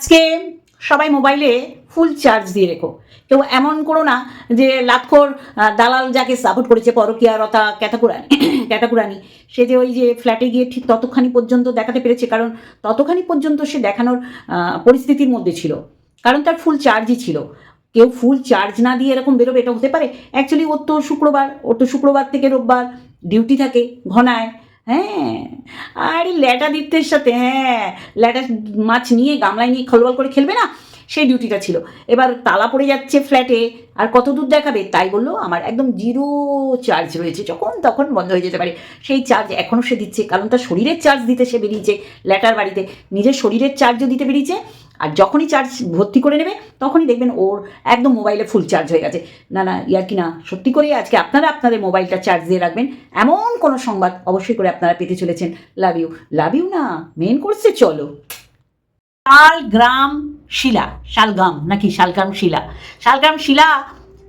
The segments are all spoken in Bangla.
আজকে সবাই মোবাইলে ফুল চার্জ দিয়ে রেখো। কেউ এমন করো না যে লাক্ষর দালাল যাকে সাপোর্ট করেছে পরকিয়ারতা ক্যাতাকুরানি ক্যাতাকুরানি সে যে ওই যে ফ্ল্যাটে গিয়ে ঠিক ততখানি পর্যন্ত দেখাতে পেরেছে, কারণ ততখানি পর্যন্ত সে দেখানোর পরিস্থিতির মধ্যে ছিল। কারণ তার ফুল চার্জই ছিল। কেউ ফুল চার্জ না দিয়ে এরকম বেরোবে, এটা হতে পারে? অ্যাকচুয়ালি ওর তো শুক্রবার, ওর তো শুক্রবার থেকে রোববার ডিউটি থাকে, ঘনায়। হ্যাঁ। আর ল্যাটা দিত্যের সাথে হ্যাঁ ল্যাটা মাছ নিয়ে, গামলায় নিয়ে খলবল করে খেলবে না? সেই ডিউটিটা ছিল। এবার তালা পড়ে যাচ্ছে ফ্ল্যাটে, আর কত দূর দেখাবে? তাই বলল, আমার একদম জিরো চার্জ রয়েছে। যখন তখন বন্ধ হয়ে যেতে পারে। সেই চার্জ এখনও সে দিচ্ছে, কারণ তার শরীরের চার্জ দিতে সে বেরিয়েছে ল্যাটার বাড়িতে। নিজের শরীরের চার্জও দিতে বেরিয়েছে আর যখনই চার্জ ভর্তি করে নেবে তখনই দেখবেন ওর একদম মোবাইলে ফুল চার্জ হয়ে গেছে। না না ইয়ার কি না সত্যি করে আজকে আপনারা আপনাদের মোবাইলটা চার্জ দিয়ে রাখবেন। এমন কোনো সংবাদ অবশ্যই করে আপনারা পেতে চলেছেন। লাভ ইউ লাভ ইউ না মেন করছে চলো। শালগ্রাম শিলা শালগাম নাকি শালগ্রাম শিলা? শালগ্রাম শিলা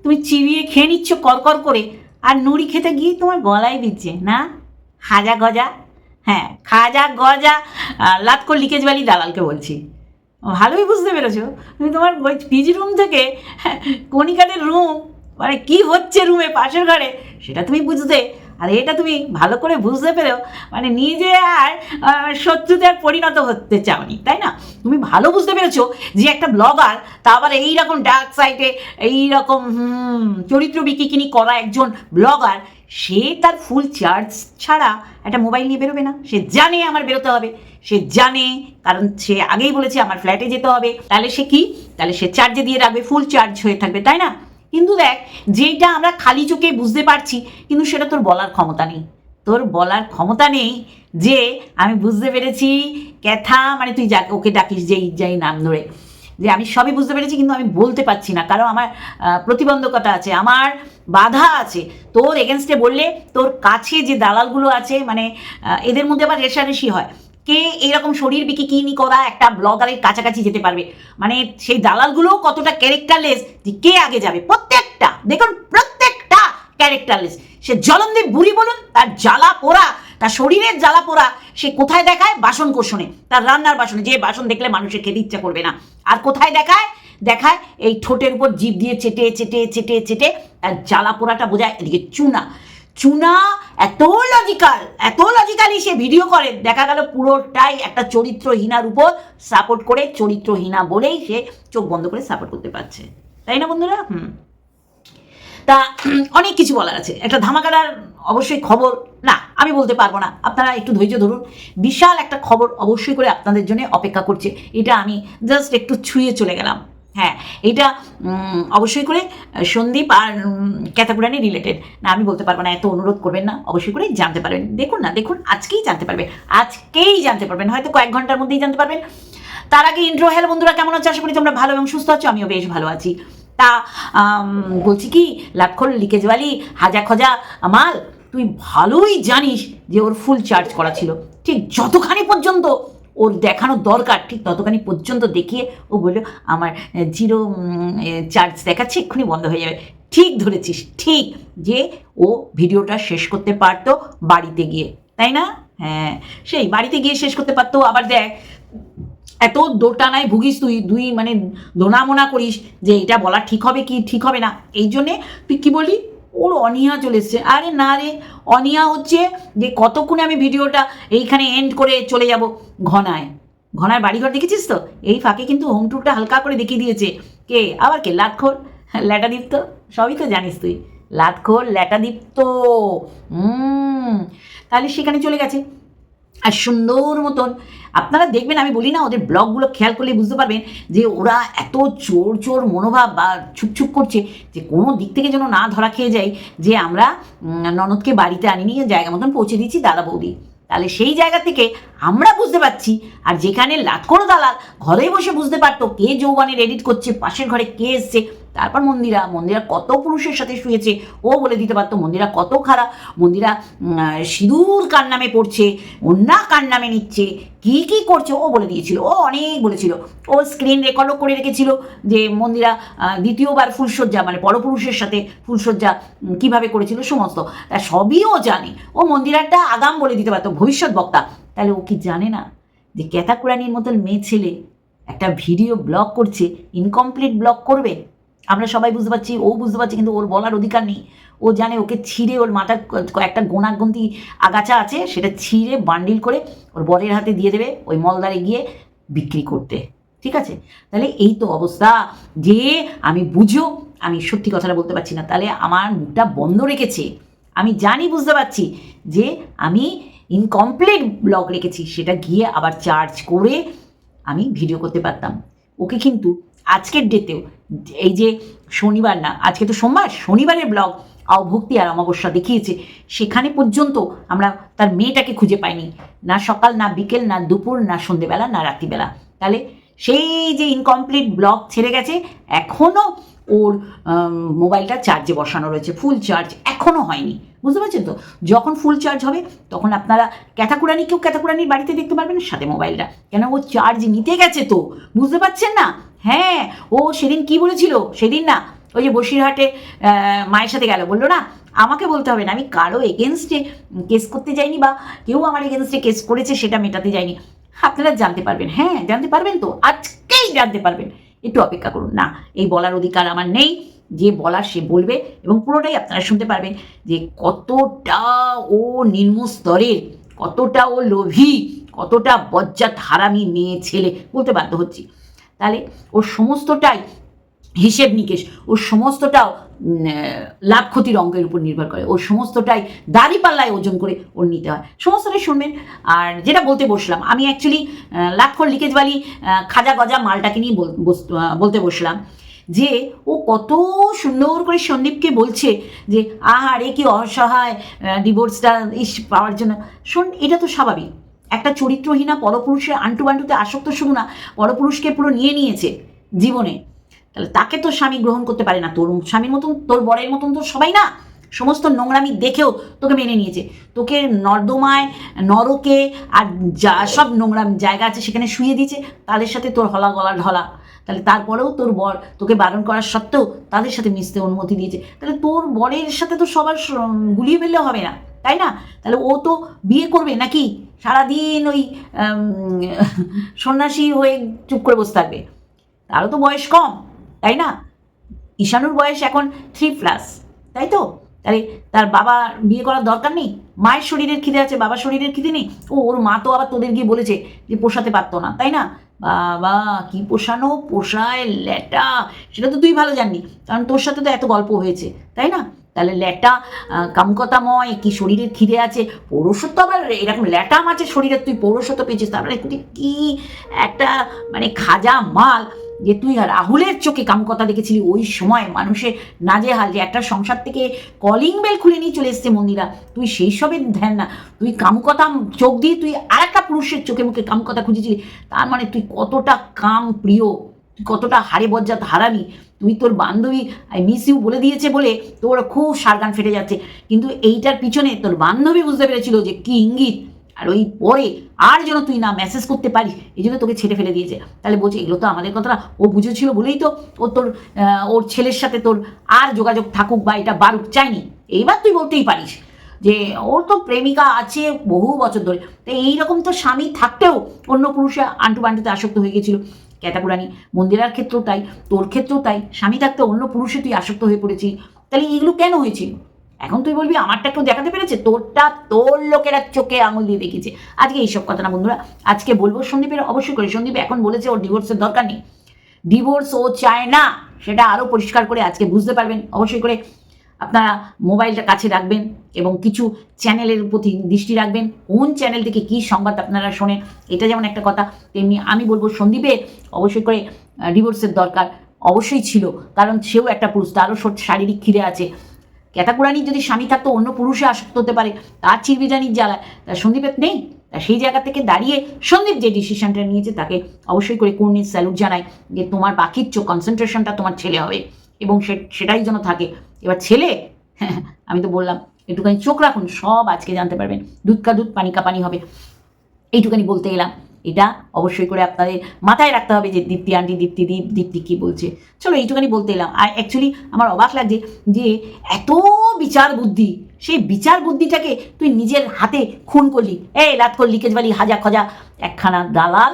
তুমি চিবিয়ে খেয়ে নিচ্ছ করকর করে আর নুড়ি খেতে গিয়ে তোমার গলায় দিচ্ছে না? হাজা গজা? হ্যাঁ খাজা গজা আহ, লাতকর লিকেজ দালালকে বলছি। ভালোই বুঝতে পেরেছ। তুমি তোমার ওই পিজি রুম থেকে কণিকাদের রুম মানে কি হচ্ছে রুমে পাশের ঘরে, সেটা তুমি বুঝতে আর এটা তুমি ভালো করে বুঝতে পেরেও মানে নিজে আর আহ, শত্রুতে আর পরিণত হতে চাওনি তাই না? তুমি ভালো বুঝতে পেরেছ যে একটা ব্লগার তা আবার এইরকম ডার্ক সাইডে এইরকম চরিত্র বিকিকিনি করা একজন ব্লগার সে তার ফুল চার্জ ছাড়া একটা মোবাইল নিয়ে বেরোবে না। সে জানে আমার বেরোতে হবে। সে জানে কারণ সে আগেই বলেছে আমার ফ্ল্যাটে যেতে হবে। তাহলে সে কি? তাহলে সে চার্জে দিয়ে রাখবে ফুল চার্জ হয়ে থাকবে তাই না? কিন্তু দেখ যেটা আমরা খালি চোখে বুঝতে পারছি, কিন্তু সেটা তোর বলার ক্ষমতা নেই। তোর বলার ক্ষমতা নেই যে, আমি বুঝতে পেরেছি, ক্যাথা মানে তুই যা ওকে ডাকিস যেই, যাই নাম ধরে। যে আমি সবই বুঝতে পেরেছি, কিন্তু আমি বলতে পারছি না। কারণ আমার প্রতিবন্ধকতা আছে, আমার বাধা আছে। তোর এগেনস্টে বললে তোর কাছে যে দালালগুলো আছে মানে এদের মধ্যে আবার রেশারেশি হয়। কে এরকম শরীর বিকিকিনি করা একটা ব্লগারের কাছাকাছি যেতে পারবে? মানে সেই দালালগুলো কতটা ক্যারেক্টারলেস যে কে আগে যাবে? প্রত্যেকটা, দেখুন, প্রত্যেকটা ক্যারেক্টারলেস সে জলন্দীপ বুড়ি বলুন, তার জ্বালা পোড়া, তার শরীরের জ্বালা পোড়া, সে কোথায় দেখায়? বাসন কোষণে। তার রান্নার বাসনে, যে বাসন দেখলে মানুষের খেতে ইচ্ছা করবে না। আর কোথায় দেখায়? দেখায় এই ঠোঁটের উপর জিভ দিয়ে চেটে চেটে চেটে চেটে, তার জ্বালা পোড়াটা বোঝায় এদিকে চুনা। চুনা, এত লজিক্যাল এত লজিক্যালি সে ভিডিও করে। দেখা গেল পুরোটাই একটা চরিত্রহীনার উপর সাপোর্ট করে, চরিত্রহীনা বলেই সে চোখ বন্ধ করে সাপোর্ট করতে পারছে। তাই না বন্ধুরা? হুম। তা, অনেক কিছু বলার আছে। একটা ধামাকাদার অবশ্যই খবর, না, আমি বলতে পারব না। আপনারা একটু ধৈর্য ধরুন। বিশাল একটা খবর অবশ্যই করে আপনাদের জন্য অপেক্ষা করছে। এটা আমি জাস্ট একটু ছুঁয়ে চলে গেলাম। হ্যাঁ এটা অবশ্যই করে সন্দীপ আর ক্যাতাকুরানি রিলেটেড না, আমি বলতে পারব না, এত অনুরোধ করবেন না, অবশ্যই করে জানতে পারবেন। দেখুন না, দেখুন, আজকেই জানতে পারবেন আজকেই জানতে পারবেন, হয়তো কয়েক ঘণ্টার মধ্যেই জানতে পারবেন। তার আগে ইন্ট্রো হ্যালো বন্ধুরা, কেমন আছো? আশা করি তোমরা ভালো এবং সুস্থ আছো, আমিও বেশ ভালো আছি। তা বলছি কি লাক্ষর লিকেজওয়ালি হাজা খজা মাল তুই ভালোই জানিস যে ওর ফুল চার্জ করা ছিল। ঠিক যতখানি পর্যন্ত ওর দেখানো দরকার। ঠিক ততখানি পর্যন্ত দেখিয়ে ও বলল, আমার জিরো চার্জ দেখাচ্ছে, এক্ষুনি বন্ধ হয়ে যাবে। ঠিক ধরেছিস, ঠিক যে ও ভিডিওটা শেষ করতে পারতো বাড়িতে গিয়ে। তাই না? হ্যাঁ সেই বাড়িতে গিয়ে শেষ করতে পারতো। আবার দেখ, এত দোটানায় ভুগিস তুই, দুই মানে দোনামোনা করিস যে এটা বলা ঠিক হবে কি ঠিক হবে না। এই জন্যে তুই কি বলি ওর অনিয়া চলে এসছে। আরে না রে অনিয়া হচ্ছে যে কতক্ষণে আমি ভিডিওটা এইখানে এন্ড করে চলে যাব? ঘনায়। ঘনায় বাড়িঘর দেখেছিস তো? এই ফাঁকে কিন্তু হোম ট্যুরটা হালকা করে দেখিয়ে দিয়েছে। কে? আবার কে? লাটখোর? ল্যাটা দীপ্ত সবই তো জানিস তুই। লাটখোর ল্যাটা দীপ্ত হুম। তাহলে সেখানে চলে গেছে। আর সুন্দর মতন। আপনারা দেখবেন, আমি বলি না, ওদের ব্লগগুলো খেয়াল করলে বুঝতে পারবেন যে ওরা এত চোর চোর মনোভাব বা ছুকছুক করছে যে কোনো দিক থেকে যেন না ধরা খেয়ে যায় যে আমরা ননদকে বাড়িতে আনি নিয়ে জায়গা মতন পৌঁছে দিচ্ছি দাদা বৌদি। তাহলে সেই জায়গা থেকে আমরা বুঝতে পারছি, আর যেখানে লাট করে দালাল ঘরে বসে বুঝতে পারতো কে যৌবানের এডিট করছে, পাশের ঘরে কে এসছে তারপর মন্দিরা মন্দিরা কত পুরুষের সাথে শুয়েছে ও বলে দিতে পারতো মন্দিরা কত খারাপ মন্দিরা সিঁদুর কার নামে পড়ছে অন্যা কার নামে নিচ্ছে কি কি করছে ও বলে দিয়েছিল ও অনেক বলেছিল ও স্ক্রিন রেকর্ডও করে রেখেছিল যে মন্দিরা দ্বিতীয়বার ফুলসজ্জা মানে পরপুরুষের সাথে উম, কীভাবে করেছিল সমস্ত তা সবই ও জানে ও মন্দিরাটা আগাম বলে দিতে পারতো ভবিষ্যৎ বক্তা তাহলে ও কি জানে না যে ক্যাতাকুরানির মতন মেয়ে ছেলে একটা ভিডিও ব্লগ করছে ইনকমপ্লিট ব্লগ করবে? আমরা সবাই বুঝতে পারছি, ও বুঝতে পারছি, কিন্তু ওর বলার অধিকার নেই। ও জানে ওকে ছিঁড়ে ওর মাথার একটা গোনাগুন্তি আগাছা আছে, সেটা ছিঁড়ে বান্ডিল করে ওর বরের হাতে দিয়ে দেবে ওই মলদারে গিয়ে বিক্রি করতে। ঠিক আছে? তাহলে এই তো অবস্থা যে আমি বুঝো, আমি সত্যি কথাটা বলতে পারছি না। তাহলে আমার মুখটা বন্ধ রেখেছে। আমি জানি, বুঝতে পারছি যে আমি ইনকমপ্লিট ব্লগ রেখেছি, সেটা গিয়ে আবার চার্জ করে আমি ভিডিও করতে পারতাম। ওকে কিন্তু আজকের ডেতেও, এই যে শনিবার না, আজকে তো সোমবার, শনিবারের ব্লগ, অভক্তি আর অমাবস্যা দেখিয়েছে, সেখানে পর্যন্ত আমরা তার মেয়েটাকে খুঁজে পাইনি, না সকাল, না বিকেল, না দুপুর, না সন্ধেবেলা, না রাত্রিবেলা। তাহলে সেই যে ইনকমপ্লিট ব্লগ ছেড়ে গেছে এখনও ওর মোবাইলটা চার্জে বসানো রয়েছে ফুল চার্জ এখনও হয়নি। বুঝতে পারছেন তো? যখন ফুল চার্জ হবে, তখন আপনারা ক্যাথাকুরানিকেও ক্যাথাকুরানির বাড়িতে দেখতে পারবেন সাথে মোবাইলটা। কেন ও চার্জ নিতে গেছে তো? বুঝতে পারছেন না? হ্যাঁ ও সেদিন কি বলেছিল? সেদিন না, ওই যে বসিরহাটে মায়ের সাথে গেল। বলল, না, আমাকে বলতে হবে না, আমি কারও এগেনস্টে কেস করতে যাইনি বা কেউ আমার এগেনস্টে কেস করেছে, সেটা মেটাতে যায়নি আপনারা জানতে পারবেন হ্যাঁ জানতে পারবেন তো? আজকেই জানতে পারবেন। একটু অপেক্ষা করুন। না, এই বলার অধিকার আমার নেই। যে বলার সে বলবে এবং পুরোটাই আপনারা শুনতে পারবেন যে কতটা ও নিম্ন স্তরের, কতটা ও লোভী, কতটা বজ্জাত হারামি মেয়ে ছেলে বলতে বাধ্য হচ্ছি। তাহলে ওর সমস্তটাই হিসেব নিকেশ, ওর সমস্তটাও লাভ ক্ষতির অঙ্কের উপর নির্ভর করে। ওর সমস্তটাই দাড়ি পাল্লায় ওজন করে ওর নিতে হয়। সমস্তটাই শুনবেন। আর যেটা বলতে বসলাম আমি অ্যাকচুয়ালি লাক্ষর লিকেজবালি আহ, খাজা গজা মালটাকে নিয়ে বল- বলতে বসলাম যে ও কত সুন্দর করে সন্দীপকে বলছে যে আহারে কি অসহায় ডিভোর্সটা ইস পাওয়ার জন্য। শোন এটা তো স্বাভাবিক। একটা চরিত্রহীনা পরপুরুষের আন্টু বান্টুতে আসক্ত শুধু না পরপুরুষকে পুরো নিয়ে নিয়েছে জীবনে। তাহলে তাকে তো স্বামী গ্রহণ করতে পারে না। তোর স্বামীর মতন, তোর বরের মতন তো সবাই না। সমস্ত নোংরামি দেখেও তোকে মেনে নিয়েছে। তোকে নর্দমায়, নরকে আর যা সব নোংরা জায়গা আছে সেখানে শুয়ে দিয়েছে। তাদের সাথে তোর হলা গলা ঢলা। তাহলে তারপরেও তোর বর তোকে বারণ করার সত্ত্বেও তাদের সাথে মিশতে অনুমতি দিয়েছে। তাহলে তোর বরের সাথে তো সবার গুলিয়ে ফেললে হবে না। তাই না? তাহলে ও তো বিয়ে করবে নাকি? সারাদিন ওই সন্ন্যাসী হয়ে চুপ করে বসে থাকবে। তারও তো বয়স কম। তাই না? ঈশানুর বয়স এখন থ্রি প্লাস তাই তো? তাহলে তার বাবা বিয়ে করার দরকার নেই? মায়ের শরীরের খিদে আছে, বাবার শরীরের খিদে নেই? ও, ওর মা তো আবার তোদের গিয়ে বলেছে যে পোষাতে পারতো না, তাই না? বাবা, কি পোষানো? পোষায় ল্যাটা। সেটা তো তুই ভালো জাননি কারণ তোর সাথে তো এত গল্প হয়েছে, তাই না? তাহলে ল্যাটা কামকতাময়, কি শরীরের খিদে আছে? পৌরসত্ব আবার এরকম ল্যাটা মাছের শরীরে তুই পৌরসত্ব পেয়েছিস তারপরে তুই কি একটা মানে খাজা মাল যে তুই আর রাহুলের চোখে কামকতা দেখেছিলি, ওই সময় মানুষের নাজেহাল যে একটা সংসার থেকে কলিং বেল খুলে নিয়ে চলে এসছে মন্দিরা। তুই সেই সবের ধ্যান না, তুই কামকতা চোখ দিয়ে তুই আর একটা পুরুষের চোখে মুখে কামকতা খুঁজেছিলি, তার মানে তুই কতটা কাম প্রিয়, তুই কতটা হারে বজ্জাত হারামি, তুই তোর বান্ধবী আই মিস ইউ বলে দিয়েছে বলে তোর খুব সারগান ফেটে যাচ্ছে। কিন্তু এইটার পিছনে তোর বান্ধবী বুঝতে পেরেছিল যে কি ইঙ্গিত আর ওই পরে আর যেন তুই না মেসেজ করতে পারিস, এই জন্য তোকে ছেড়ে ফেলে দিয়েছে। তাহলে বলছে, এগুলো তো আমাদের কথা ও বুঝেছিল বলেই তো ও তোর ওর ছেলের সাথে তোর আর যোগাযোগ থাকুক বা এটা বারুক চাইনি। এইবার তুই বলতেই পারিস যে, ওর তো প্রেমিকা আছে বহু বছর ধরে। তো এইরকম তো স্বামী থাকতেও অন্য পুরুষে আন্টু বান্টুতে আসক্ত হয়ে গেছিল। ক্যাতাকুরানি মন্দিরার ক্ষেত্রেও তাই, তোর ক্ষেত্রেও তাই। স্বামী থাকতে অন্য পুরুষে তুই আসক্ত হয়ে পড়েছিস। তাহলে এগুলো কেন হয়েছিল এখন তুই বলবি, আমারটা কেউ দেখাতে পেরেছে? তোরটা তোর লোকেরা চোখে আঙুল দিয়ে দেখেছে। আজকে এইসব কথা না বন্ধুরা, আজকে বলব সন্দীপের, অবশ্যই করে। সন্দীপ এখন বলেছে ওর ডিভোর্সের দরকার নেই। ডিভোর্স ও চায় না, সেটা আরও পরিষ্কার করে আজকে বুঝতে পারবেন। অবশ্যই করে আপনারা মোবাইলটা কাছে রাখবেন এবং কিছু চ্যানেলের প্রতি দৃষ্টি রাখবেন। কোন চ্যানেল থেকে কী সংবাদ আপনারা শোনেন, এটা যেমন একটা কথা, তেমনি আমি বলব সন্দীপের অবশ্যই করে ডিভোর্সের দরকার অবশ্যই ছিল। কারণ সেও একটা পুরুষ, তারও শারীরিক খিদে আছে। ক্যাতাকুরানির যদি স্বামী থাকতো, অন্য পুরুষে আসক্ত হতে পারে, তার চিরবিরানির জ্বালায় তা সন্দীপের নেই। তা সেই জায়গা থেকে দাঁড়িয়ে সন্দীপ যে ডিসিশনটা নিয়েছে, তাকে অবশ্যই করে কর্ণির স্যালুট জানায় যে তোমার বাকির চো কনসেন্ট্রেশনটা তোমার ছেলে হবে এবং সেটাই যেন থাকে। এবার ছেলে, আমি তো বললাম, একটুখানি চোখ রাখুন, সব আজকে জানতে পারবেন। দুধ কা দুধ, পানি কা পানি হবে। এইটুখানি বলতে এলাম। এটা অবশ্যই করে আপনাদের মাথায় রাখতে হবে যে দীপ্তি আন্টি, দীপ্তি দীপ, দীপ্তি কী বলছে। চলো এইটুখানি বলতে এলাম। আর অ্যাকচুয়ালি আমার অবাক লাগছে যে এত বিচার বুদ্ধি, সেই বিচার বুদ্ধিটাকে তুই নিজের হাতে খুন করলি। এই লাত কর লিকেজ বালি, হাজা খজা, একখানা দালাল।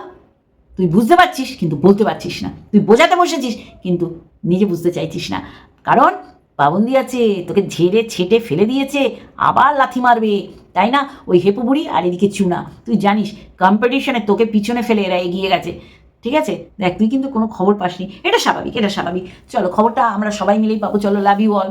তুই বুঝতে পারছিস, কিন্তু বলতে পারছিস না। তুই বোঝাতে বসেছিস, কিন্তু নিজে বুঝতে চাইছিস না। কারণ পাবন্দি আছে, তোকে ঝেড়ে ছেটে ফেলে দিয়েছে, আবার লাথি মারবে। তাই না? ওই হেপু বুড়ি আর এদিকে চুনা। তুই জানিস কম্পিটিশনে তোকে পিছনে ফেলে এরা এগিয়ে গেছে। ঠিক আছে? দেখ, তুই কিন্তু কোনো খবর পাসনি। এটা স্বাভাবিক এটা স্বাভাবিক। চলো, খবরটা আমরা সবাই মিলেই পাবো। চলো লাভ ইউ অল